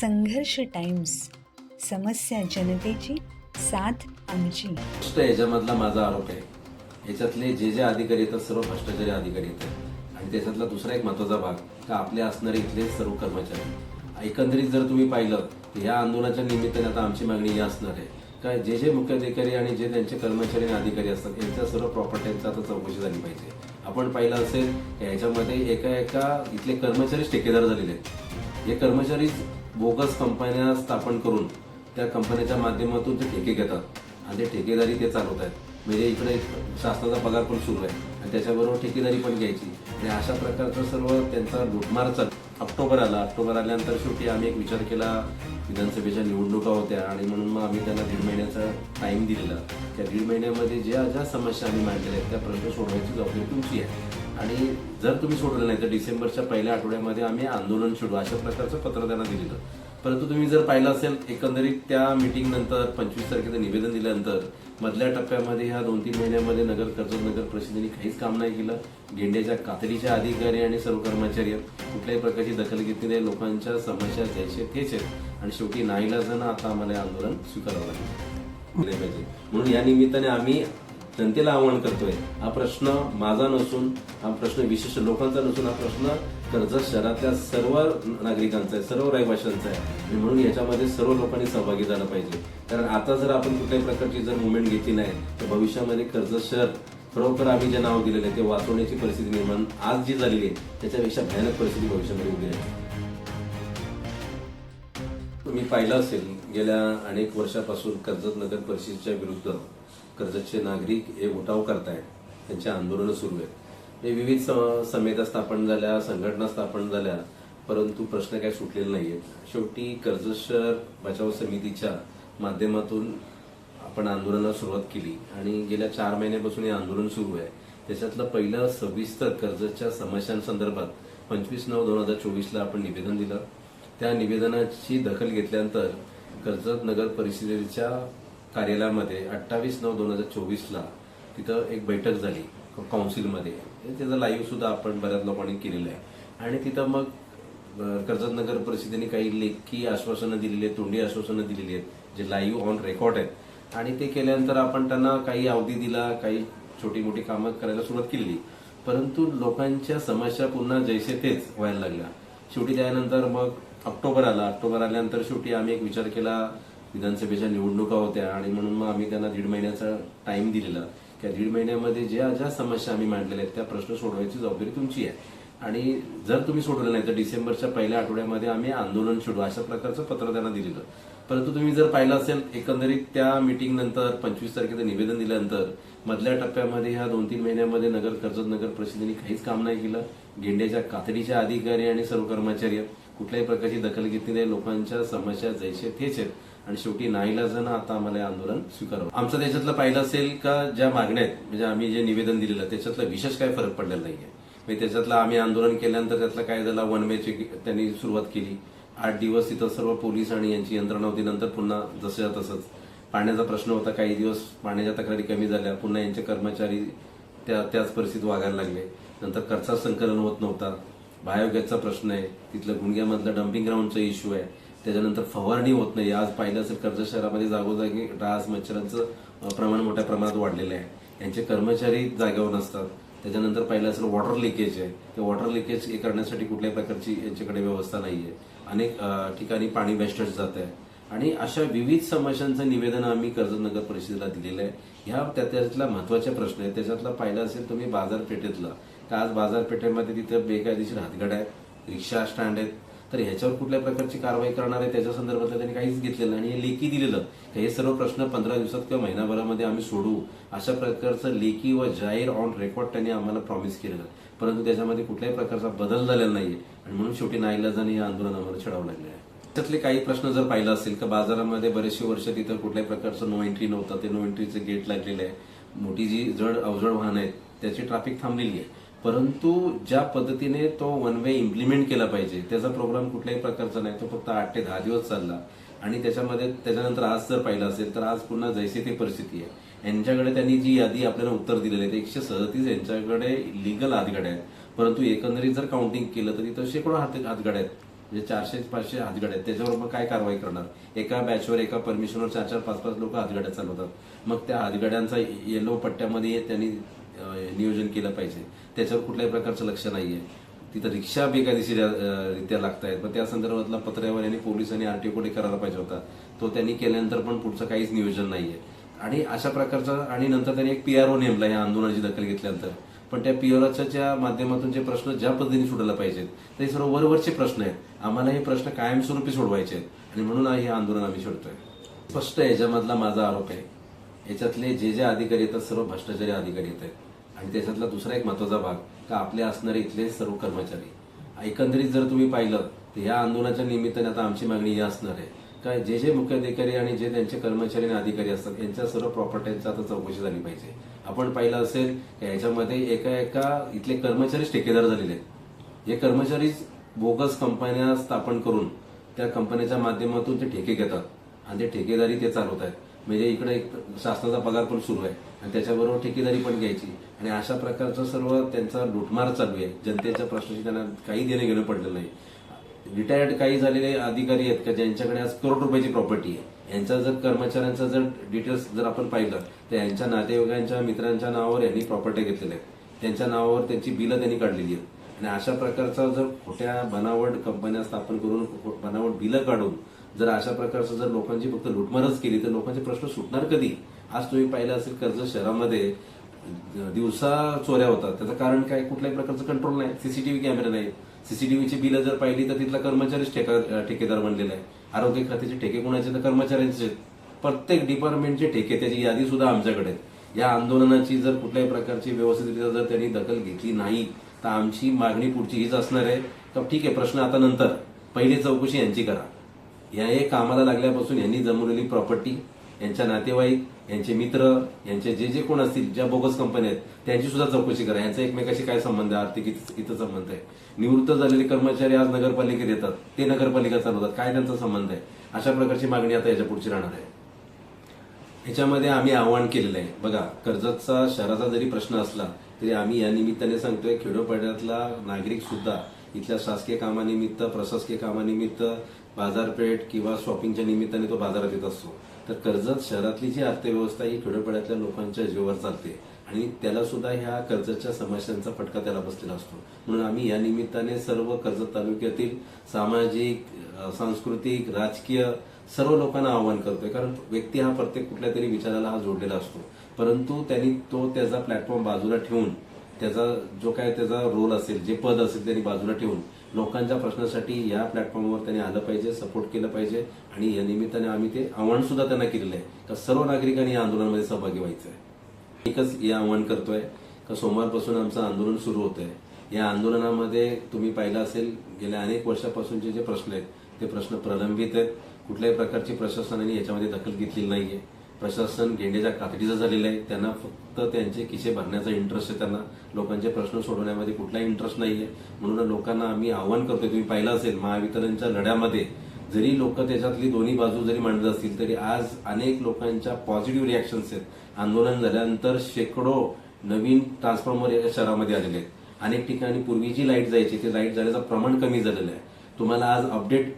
संघर्ष टाइम्स समस्या जनतेची साथ आमची. गोष्ट याच्यामधला माझा आरोप आहे. याच्यातले जे जे अधिकारी येतात सर्व भ्रष्टाचारी अधिकारी येतात. आणि त्याच्यातला दुसरा एक महत्त्वाचा भाग का आपले असणारे इथले सर्व कर्मचारी. एकंदरीत जर तुम्ही पाहिलं तर या आंदोलनाच्या निमित्ताने आता आमची मागणी ही असणार आहे. का जे जे मुख्याधिकारी आणि जे त्यांचे कर्मचारी आणि अधिकारी असतात यांच्या सर्व प्रॉपर्ट्यांचा आता चौकशी झाली पाहिजे. आपण पाहिलं असेल की याच्यामध्ये एका एका इथले कर्मचारीच ठेकेदार झालेले आहेत. हे कर्मचारीच बोगस कंपन्या स्थापन करून त्या कंपन्याच्या माध्यमातून ते ठेके घेतात. आणि ते ठेकेदारी ते चालवत आहेत. म्हणजे इकडे शासनाचा पगार पण सुरू आहे. आणि त्याच्याबरोबर ठेकेदारी पण घ्यायची. आणि अशा प्रकारचं सर्व त्यांचा लुटमार चाल ऑक्टोबर आला. ऑक्टोबर आल्यानंतर शेवटी आम्ही एक विचार केला विधानसभेच्या निवडणुका होत्या. आणि म्हणून मग आम्ही त्यांना दीड महिन्याचा टाईम दिलेला. त्या दीड महिन्यामध्ये ज्या ज्या समस्या आम्ही मांडलेल्या आहेत त्या प्रश्न सोडवायची जबाबदारी तुमची आहे. आणि जर तुम्ही सोडलं नाही तर डिसेंबरच्या पहिल्या आठवड्यामध्ये आम्ही आंदोलन सोडू अशा प्रकारचं पत्र त्यांना दिलेलं. परंतु तुम्ही जर पाहिलं असेल एकंदरीत त्या मीटिंग नंतर पंचवीस तारखेचं निवेदन दिल्यानंतर मधल्या टप्प्यामध्ये ह्या दोन तीन महिन्यामध्ये नगर कर्जत नगर परिषदेने काहीच काम नाही केलं. गेंड्याच्या कातडीच्या अधिकारी आणि सर्व कर्मचारी आहेत. कुठल्याही प्रकारची दखल घेतली नाही लोकांच्या समस्या द्यायचे तेच आहेत. आणि शेवटी नाईलाजानं आता आम्हाला आंदोलन स्वीकारावं लागेल. पाहिजे. म्हणून या निमित्ताने आम्ही जनतेला आवाहन करतोय. हा प्रश्न माझा नसून हा प्रश्न विशिष्ट लोकांचा नसून हा प्रश्न कर्जत शहरातल्या सर्व नागरिकांचा आहे सर्व रहिवाशांचा आहे. आणि म्हणून याच्यामध्ये सर्व लोकांनी सहभागी झालं पाहिजे. कारण आता जर आपण कुठल्याही प्रकारची जर मुवमेंट घेतली नाही तर भविष्यामध्ये कर्जत शहर खरोखर आम्ही जे नाव दिलेलं आहे ते वाचवण्याची परिस्थिती निर्माण आज जी झालेली आहे त्याच्यापेक्षा भयानक परिस्थिती भविष्यामध्ये उभी आहे. तुम्ही पाहिलं असेल गेल्या अनेक वर्षापासून कर्जत नगर परिषदेच्या विरुद्ध कर्जतचे नागरिक हे उठाव करतायत. त्यांची आंदोलनं सुरू आहेत. हे विविध स- समित्या स्थापन झाल्या संघटना स्थापन झाल्या परंतु प्रश्न काही सुटलेले नाहीयेत. शेवटी कर्जत शहर बचाव समितीच्या माध्यमातून आपण आंदोलनाला सुरुवात केली आणि गेल्या चार महिन्यापासून हे आंदोलन सुरू आहे. त्याच्यातलं पहिलं सविस्तर कर्जतच्या समस्यांसंदर्भात पंचवीस नऊ दोन हजार चोवीसला आपण निवेदन दिलं. त्या निवेदनाची दखल घेतल्यानंतर कर्जत नगर परिषदेच्या कार्यालयामध्ये अठ्ठावीस नऊ दोन हजार चोवीसला तिथं एक बैठक झाली काउन्सिलमध्ये त्याचं लाईव्ह सुद्धा आपण बऱ्याच लोकांनी केलेलं आहे. आणि तिथं मग कर्जत नगर परिषदेने काही लेखी आश्वासनं दिलेली आहेत तोंडी आश्वासनं दिलेली आहेत जे लाईव्ह ऑन रेकॉर्ड आहेत. आणि ते केल्यानंतर आपण त्यांना काही अवधी दिला काही छोटी मोठी कामं करायला सुरुवात केली परंतु लोकांच्या समस्या पुन्हा जैसे तेच व्हायला लागल्या. शेवटी त्यानंतर मग ऑक्टोबर आला. ऑक्टोबर आल्यानंतर शेवटी आम्ही एक विचार केला विधानसभेच्या निवडणुका होत्या आणि म्हणून मग आम्ही त्यांना दीड महिन्याचा टाइम दिलेला. त्या दीड महिन्यामध्ये ज्या ज्या समस्या आम्ही मांडलेल्या आहेत त्या प्रश्न सोडवायची जबाबदारी तुमची आहे. आणि जर तुम्ही सोडवलं नाही तर डिसेंबरच्या पहिल्या आठवड्यामध्ये आम्ही आंदोलन सोडू अशा प्रकारचं पत्र त्यांना दिलेलं. परंतु तुम्ही जर पाहिलं असेल एकंदरीत त्या मीटिंग नंतर पंचवीस तारखेचं निवेदन दिल्यानंतर मधल्या टप्प्यामध्ये ह्या दोन तीन महिन्यामध्ये नगर कर्जत नगर परिषदेने काहीच काम नाही केलं. गेंड्याच्या कातडीच्या अधिकारी आणि सर्व कर्मचारी कुठल्याही प्रकारची दखल घेतली नाही. लोकांच्या समस्या जैसे तेच आहेत. आणि शेवटी नाईलाजानं आता आम्हाला हे आंदोलन स्वीकारावं. आमचं त्याच्यातलं पाहिलं असेल का ज्या मागण्या आहेत म्हणजे आम्ही जे निवेदन दिलेलं त्याच्यातला विशेष काय फरक पडलेला नाहीये. म्हणजे त्याच्यातलं आम्ही आंदोलन केल्यानंतर त्यातला काय झाला वन वेची त्यांनी सुरुवात केली. आठ दिवस तिथं सर्व पोलीस आणि यांची यंत्रणा होती नंतर पुन्हा जसं तसंच. पाण्याचा प्रश्न होता काही दिवस पाण्याच्या तक्रारी कमी झाल्या पुन्हा यांचे कर्मचारी त्या त्याच परिस्थितीत वागायला लागले. नंतर खर्चात संकलन होत नव्हता. बायोगॅसचा प्रश्न आहे तिथलं गुणग्यामधलं डम्पिंग ग्राउंडचा इश्यू आहे. त्याच्यानंतर फवारणी होत नाही. आज पाहिलं असेल कर्जत शहरामध्ये जागोजागी डास मच्छरांचं प्रमाण मोठ्या प्रमाणात वाढलेलं आहे. यांचे कर्मचारी जागेवर नसतात. त्याच्यानंतर पाहिलं असेल वॉटर लिकेज आहे. ते वॉटर लिकेज हे करण्यासाठी कुठल्याही प्रकारची यांच्याकडे व्यवस्था नाही आहे अनेक ठिकाणी पाणी वेस्टेज जात आहे. आणि अशा विविध समस्यांचं निवेदन आम्ही कर्जत नगर परिषदेला दिलेलं आहे. ह्या त्याच्यातला महत्त्वाचे प्रश्न आहे त्याच्यातला पाहिला असेल तुम्ही बाजारपेठेतला. तर आज बाजारपेठेमध्ये तिथं बेकायदेशीर हातगाड्या आहेत? रिक्षा स्टँड आहेत. तर ह्याच्यावर कुठल्या प्रकारची कारवाई करणार आहे त्याच्या संदर्भातलं त्यांनी काहीच घेतलेलं आणि हे लेखी दिलेलं तर हे सर्व प्रश्न पंधरा दिवसात किंवा महिनाभरामध्ये आम्ही सोडू अशा प्रकारचं लेखी व जाहीर ऑन रेकॉर्ड त्यांनी आम्हाला प्रॉमिस केलेलं. परंतु त्याच्यामध्ये कुठल्याही प्रकारचा बदल झालेला नाहीये. आणि म्हणून शेवटी नाईलाजाने हे आंदोलन आम्हाला छडावं लागले आहे. त्यातले काही प्रश्न जर पाहिलं असेल का बाजारामध्ये बरेचसे वर्ष तिथं कुठल्याही प्रकारचं नो एंट्री नव्हतं. ते नो एंट्रीचं गेट लागलेलं आहे. मोठी जी जड अवजड वाहन आहेत त्याची ट्रॅफिक थांबलेली आहे. परंतु ज्या पद्धतीने तो वन वे इम्प्लिमेंट केला पाहिजे त्याचा प्रोग्राम कुठल्याही प्रकारचा नाही तो फक्त आठ ते दहा दिवस चालला. आणि त्याच्यामध्ये त्याच्यानंतर आज जर पाहिलं असेल तर आज पुन्हा जैसे ते परिस्थिती आहे. यांच्याकडे त्यांनी जी यादी आपल्याला उत्तर दिलेली आहे ते एकशे सदतीस यांच्याकडे लिगल हातगाड्या आहेत. परंतु एकंदरीत जर काउंटिंग केलं तर तिथं शेकडो हात हातगाड्या आहेत. म्हणजे चारशे पाचशे हातगाड्या आहेत. त्याच्यावर मग काय कारवाई करणार? एका बॅचवर एका परमिशनवर चार चार पाच पाच लोक हातगाड्या चालवतात. मग त्या हातगाड्यांचा येलो पट्ट्यामध्ये त्यांनी नियोजन केलं पाहिजे. त्याच्यावर कुठल्याही प्रकारचं लक्ष नाहीये. तिथं रिक्षा बेकायदेशीर रित्या लागत आहेत पण त्या संदर्भातला पत्रव्यवहार यांनी पोलिसांनी आरटीओ कडे करायला पाहिजे होता. तो त्यांनी केल्यानंतर पण पुढचं काहीच नियोजन नाहीये. आणि अशा प्रकारचं आणि नंतर त्यांनी एक पीआरओ नेमला या आंदोलनाची दखल घेतल्यानंतर. पण त्या पीआरओच्या माध्यमातून जे प्रश्न ज्या पद्धतीने सोडायला पाहिजेत ते सर्व वरवरचे प्रश्न आहेत. आम्हाला हे प्रश्न कायमस्वरूपी सोडवायचे आहेत. आणि म्हणून हे आंदोलन आम्ही सोडतोय. स्पष्ट याच्यामधला माझा आरोप आहे. याच्यातले जे जे अधिकारी येतात सर्व भ्रष्टाचारी अधिकारी येत आहेत आणि त्याच्यातला दुसरा एक महत्त्वाचा भाग का आपले असणारे इथले सर्व कर्मचारी. एकंदरीत जर तुम्ही पाहिलं तर या आंदोलनाच्या निमित्ताने आता आमची मागणी ही असणार आहे. का जे जे मुख्याधिकारी आणि जे त्यांचे कर्मचारी आणि अधिकारी असतात यांच्या सर्व प्रॉपर्ट्यांची आता चौकशी झाली पाहिजे. आपण पाहिलं असेल की याच्यामध्ये एका एका इथले कर्मचारीच ठेकेदार झालेले आहेत. हे कर्मचारीच बोगस कंपन्या स्थापन करून त्या कंपन्याच्या माध्यमातून ते ठेके घेतात. आणि ते ठेकेदारी ते चालवत आहेत म्हणजे इकडे एक शासनाचा पगार पण सुरू आहे. आणि त्याच्याबरोबर ठेकेदारी पण घ्यायची. आणि अशा प्रकारचं सर्व त्यांचा लुटमार चालू आहे. जनतेच्या प्रश्नाशी त्यांना काही देणं घेणं पडलेलं नाही. रिटायर्ड काही झालेले अधिकारी आहेत का ज्यांच्याकडे आज करोड रुपयाची प्रॉपर्टी आहे. यांचा जर कर्मचाऱ्यांचा जर डिटेल्स जर आपण पाहिलं तर यांच्या नातेवाईकांच्या मित्रांच्या नावावर यांनी प्रॉपर्टी घेतलेल्या आहेत त्यांच्या नावावर त्यांची बिलं त्यांनी काढलेली आहेत. आणि अशा प्रकारचा जर खोट्या बनावट कंपन्या स्थापन करून बनावट बिलं काढून जर अशा प्रकारचं जर लोकांची फक्त लुटमारच केली तर लोकांचे प्रश्न सुटणार कधी? आज तुम्ही पाहिलं असेल कर्ज शहरामध्ये दिवसा चोऱ्या होतात. त्याचं कारण काय? कुठल्याही प्रकारचं कंट्रोल नाही. सीसीटीव्ही कॅमेरा नाही. सीसीटीव्हीची बिलं जर पाहिली तर तिथला कर्मचारीच ठेका ठेकेदार बनलेला आहे. आरोग्य खात्याचे ठेके कोणाचे? तर कर्मचाऱ्यांचे आहेत. प्रत्येक डिपार्टमेंटचे ठेके त्याची यादी सुद्धा आमच्याकडे आहे. या आंदोलनाची जर कुठल्याही प्रकारची व्यवस्थितरित्या जर त्यांनी दखल घेतली नाही तर आमची मागणी पुढची हीच असणार आहे. तर ठीक आहे प्रश्न आता नंतर. पहिली चौकशी यांची करा. या हे कामाला लागल्यापासून यांनी जमवलेली प्रॉपर्टी यांच्या नातेवाईक यांचे मित्र यांचे जे जे कोण असतील ज्या बोगस कंपन्या आहेत त्यांची सुद्धा चौकशी करा. यांचा एकमेकाशी काय संबंध आहे? आर्थिक इथं संबंध आहे. निवृत्त झालेले कर्मचारी आज नगरपालिकेत येतात. ते नगरपालिका चालवतात. काय त्यांचा संबंध आहे? अशा प्रकारची मागणी आता याच्या पुढची राहणार आहे. ह्याच्यामध्ये आम्ही आव्हान केलेलं आहे. बघा कर्जतचा शहराचा जरी प्रश्न असला तरी आम्ही या निमित्ताने सांगतोय खेडोपाड्यातला नागरिक सुद्धा इथल्या शासकीय कामानिमित्त प्रशासकीय कामानिमित्त बाजारपेठ किंवा शॉपिंगच्या निमित्ताने तो बाजारात येत असतो. तर कर्जत शहरातली जी अर्थव्यवस्था ही खेडोपाड्यातल्या लोकांच्या जीवावर चालते. आणि त्याला सुद्धा ह्या कर्जतच्या समस्यांचा फटका त्याला बसलेला असतो. म्हणून आम्ही या निमित्ताने सर्व कर्जत तालुक्यातील सामाजिक सांस्कृतिक राजकीय सर्व लोकांना आवाहन करतोय. कारण व्यक्ती हा प्रत्येक कुठल्या तरी विचाराला हा जोडलेला असतो. परंतु त्यांनी तो त्याचा प्लॅटफॉर्म बाजूला ठेवून त्याचा जो काय त्याचा रोल असेल जे पद असेल त्यांनी बाजूला ठेवून लोकांच्या प्रश्नासाठी या प्लॅटफॉर्मवर त्यांनी आलं पाहिजे सपोर्ट केलं पाहिजे आणि या निमित्ताने आम्ही ते आव्हान सुद्धा त्यांना केलेलं आहे. का सर्व नागरिकांनी या आंदोलनामध्ये सहभागी व्हायचं आहे. एकच हे आव्हान करतोय का सोमवारपासून आमचं आंदोलन सुरू होत आहे या आंदोलनामध्ये तुम्ही पाहिलं असेल गेल्या अनेक वर्षापासूनचे जे प्रश्न आहेत ते प्रश्न प्रलंबित आहेत. कुठल्याही प्रकारची प्रशासनाने याच्यामध्ये दखल घेतलेली नाहीये. प्रशासन घेण्याच्या कातडीचं झालेलं आहे. त्यांना फक्त त्यांचे खिसे भरण्याचा इंटरेस्ट आहे त्यांना. लोकांचे प्रश्न सोडवण्यामध्ये कुठलाही इंटरेस्ट नाही आहे म्हणून लोकांना आम्ही आव्हान करतोय तुम्ही पाहिलं असेल महावितरणच्या लढ्यामध्ये जरी लोक त्याच्यातली दोन्ही बाजू जरी मांडत असतील तरी आज अनेक लोकांच्या पॉझिटिव्ह रिॲक्शन्स आहेत. आंदोलन झाल्यानंतर शेकडो नवीन ट्रान्सफॉर्मर या शहरामध्ये आलेले आहेत. अनेक ठिकाणी पूर्वी जी लाइट जायची ते लाइट जाण्याचं प्रमाण कमी झालेलं आहे. तुम्हाला आज अपडेट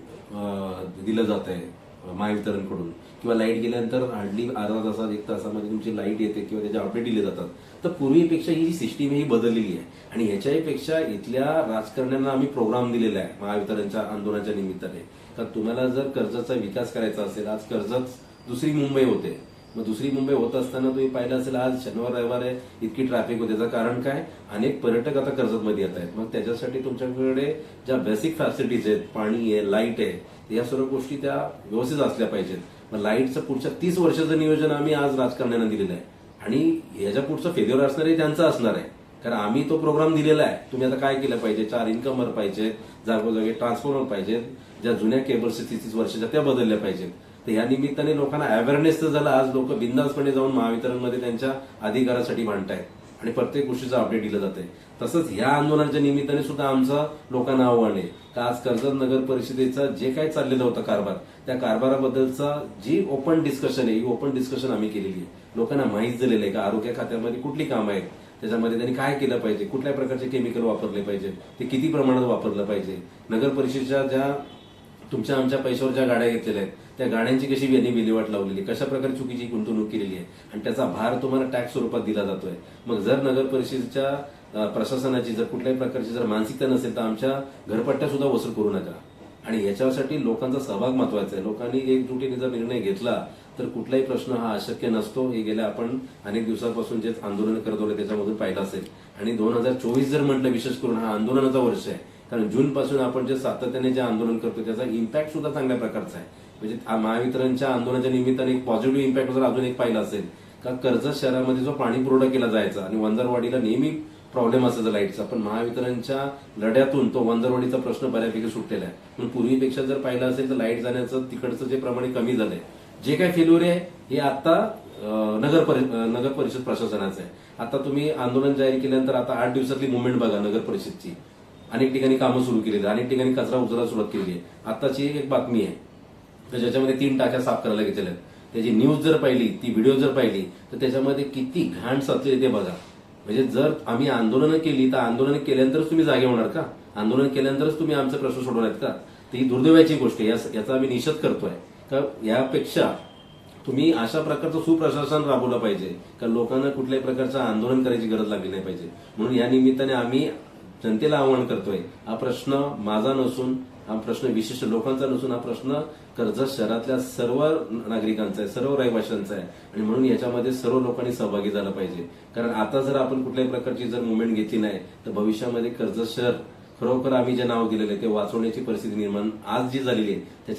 दिलं जात आहे महावितरणकडून. किंवा लाइट गेल्यानंतर हार्डली अर्धा तासात एक तासामध्ये तुमची लाइट येते किंवा त्याचे अपडेट दिले जातात. तर पूर्वीपेक्षा ही जी सिस्टीम ही बदललेली आहे. आणि ह्याच्याही पेक्षा इथल्या राजकारण्यांना आम्ही प्रोग्राम दिलेला आहे महावितरणच्या आंदोलनाच्या निमित्ताने. तर तुम्हाला जर कर्जाचा विकास करायचा असेल आज कर्जत दुसरी मुंबई होते. मग दुसरी मुंबई होत असताना तुम्ही पाहिलं असेल आज शनिवार रविवार आहे इतकी ट्रॅफिक होते. त्याचं कारण काय? अनेक पर्यटक आता कर्जतमध्ये येत आहेत. मग त्याच्यासाठी तुमच्याकडे ज्या बेसिक फॅसिलिटीज आहेत पाणी आहे लाइट आहे या सर्व गोष्टी त्या व्यवस्थित असल्या पाहिजेत. मग लाईटचं पुढच्या तीस वर्षाचं नियोजन आम्ही आज राजकारण्यांना दिलेलं आहे. आणि याच्या पुढचं फेल्युअर असणार आहे त्यांचं असणार आहे. कारण आम्ही तो प्रोग्राम दिलेला आहे. तुम्ही आता काय केलं पाहिजे? चार इन्कमर पाहिजेत जागोजागी ट्रान्सफॉर्मर पाहिजेत ज्या जुन्या केबल्स तीस तीस वर्षाच्या त्या बदलल्या पाहिजेत. तर या निमित्ताने लोकांना अवेअरनेस तर झाला. आज लोक बिंदासपणे जाऊन महावितरणमध्ये त्यांच्या अधिकारासाठी भांडतायत. आणि प्रत्येक गोष्टीचं अपडेट दिलं जाते तसंच ह्या आंदोलनाच्या निमित्ताने सुद्धा आमचं लोकांना आव्हान आहे. का आज कर्जत नगर परिषदेचा जे काही चाललेलं होतं कारभार त्या कारभाराबद्दलचा जी ओपन डिस्कशन आहे ही ओपन डिस्कशन आम्ही केलेली आहे. लोकांना माहीत झालेलं आहे का आरोग्य खात्यामध्ये कुठली कामं आहेत त्याच्यामध्ये त्यांनी काय केलं पाहिजे कुठल्या प्रकारचे केमिकल वापरले पाहिजे ते किती प्रमाणात वापरलं पाहिजे. नगर परिषदेच्या ज्या तुमच्या आमच्या पैशावर ज्या गाड्या घेतलेल्या आहेत त्या गाण्यांची कशी यांनी विल्हेवाट लावलेली कशा प्रकारे चुकीची गुंतवणूक केलेली आहे? आणि त्याचा भार तुम्हाला टॅक्स स्वरूपात दिला जातोय. मग जर नगर परिषदेच्या प्रशासनाची जर कुठल्याही प्रकारची जर मानसिकता नसेल तर आमच्या घरपट्ट्या सुद्धा वसूल करू नका. आणि याच्यासाठी लोकांचा सहभाग महत्त्वाचा आहे. लोकांनी एकजुटीने जर निर्णय घेतला तर कुठलाही प्रश्न हा अशक्य नसतो. हे गेल्या आपण अनेक दिवसांपासून जे आंदोलन करत होते त्याच्यामधून पाहिलं असेल. आणि दोन हजार चोवीस जर म्हटलं विशेष करून हा आंदोलनाचा वर्ष आहे. कारण जून पासून आपण जे सातत्याने जे आंदोलन करतो त्याचा इम्पॅक्ट सुद्धा चांगल्या प्रकारचा आहे. म्हणजे महावितरणच्या आंदोलनाच्या निमित्ताने एक पॉझिटिव्ह इम्पॅक्ट जर अजून एक पाहिला असेल का कर्जत शहरामध्ये जो पाणी पुरवठा केला जायचा आणि वंजारवाडीला नेहमी प्रॉब्लेम असायचा लाईटचा पण महावितरणच्या लढ्यातून तो वंजरवाडीचा प्रश्न बऱ्यापैकी सुटलेला आहे. म्हणून पूर्वीपेक्षा जर पाहिलं असेल तर लाइट जाण्याचं तिकडचं जे प्रमाणे कमी झालंय जे काय फेल्युअर आहे हे आता नगर परि- नगर परिषद प्रशासनाचं आहे. आता तुम्ही आंदोलन जाहीर केल्यानंतर आता आठ दिवसातली मुवमेंट बघा नगर परिषदची. अनेक ठिकाणी कामं सुरू केली आहेत अनेक ठिकाणी कचरा उचलायला सुरुवात केली आहे. आताची एक बातमी आहे. तर ज्याच्यामध्ये तीन टाक्या साफ करायला घेतलेल्या आहेत. त्याची न्यूज जर पाहिली ती व्हिडिओ जर पाहिली तर त्याच्यामध्ये किती घाण साचली ते बघा. म्हणजे जर आम्ही आंदोलनं केली तर आंदोलन केल्यानंतरच तुम्ही जागे होणार का? आंदोलन केल्यानंतरच तुम्ही आमचे प्रश्न सोडवणार का? तर ही दुर्दैवाची गोष्ट आहे. याचा आम्ही निषेध करतोय. का यापेक्षा तुम्ही अशा प्रकारचं सुप्रशासन राबवलं पाहिजे का लोकांना कुठल्याही प्रकारचं आंदोलन करायची गरज लागली नाही पाहिजे. म्हणून या निमित्ताने आम्ही जनतेला आवाहन करतोय हा प्रश्न माझा नसून हा प्रश्न विशिष्ट लोकांचा नसून हा प्रश्न कर्जत शहरातल्या सर्व नागरिकांचा आहे सर्व रहिवाशांचा आहे. आणि म्हणून याच्यामध्ये सर्व लोकांनी सहभागी झालं पाहिजे. कारण आता जर आपण कुठल्याही प्रकारची जर मुवमेंट घेतली नाही तर भविष्यामध्ये कर्जत शहर खरोखर आम्ही जे नाव दिलेलं आहे ते वाचवण्याची परिस्थिती निर्माण आज जी झालेली आहे